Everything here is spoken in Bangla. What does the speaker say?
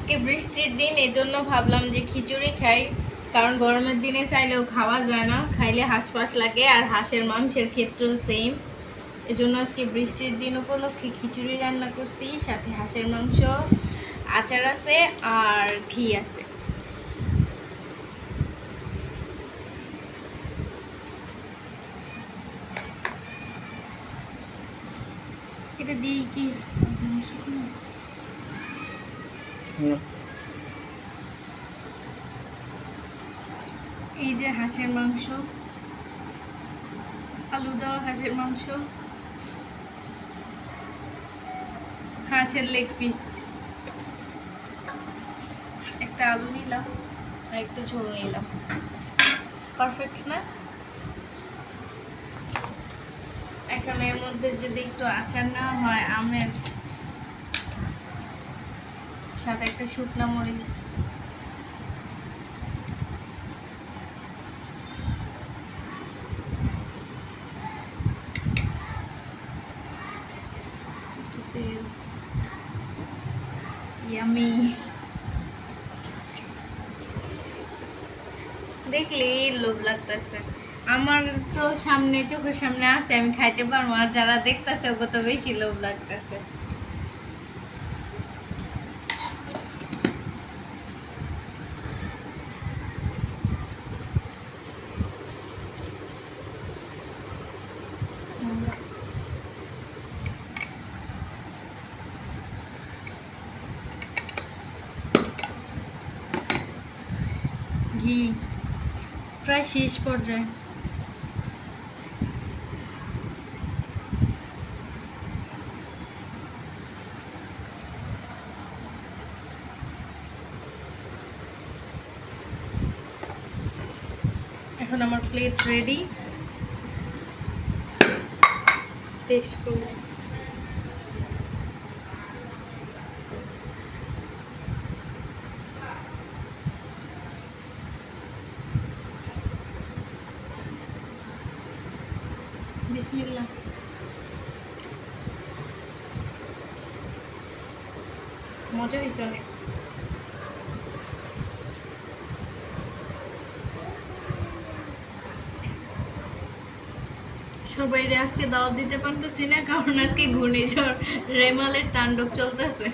আজকে বৃষ্টির দিন এই জন্য ভাবলাম যে খিচুড়ি খাই। কারণ গরমের দিনে চাইলেও খাওয়া যায় না, খাইলে হাঁসফাঁস লাগে আর হাঁসের মাংসের ক্ষেত্রেও সেম এই জন্য আজকে বৃষ্টির দিন উপলক্ষে খিচুড়ি রান্না করছি, সাথে হাঁসের মাংস, আচার আছে আর ঘি আছে। এটা দিই কি? শুকনো এই যে হাঁসের মাংস, আলু দেওয়া হাঁসের মাংস, হাঁসের লেগ পিস একটা আলু নিলাম, আর একটু ঝোল নিলাম। পারফেক্ট না? এখন এর মধ্যে যদি একটু আচার নেওয়া হয়, আমের সাথে একটা শুকনো মরিচ। দেখলেই লোভ লাগতেছে। আমার তো সামনে, চোখের সামনে আছে, আমি খাইতে পারব, আর যারা দেখতেছে ওকে তো বেশি লোভ লাগতেছে। ঘি প্রায় শেষ পর্যায়ে। এখন আমার প্লেট রেডি টেস্ট করব। বিসমিল্লাহ। মজা হয়েছে সবাই আজকে দাওয়াত দিতে পারতেছি না, কারণ আজকে ঘূর্ণিঝড়, রেমালের তাণ্ডব চলতেছে।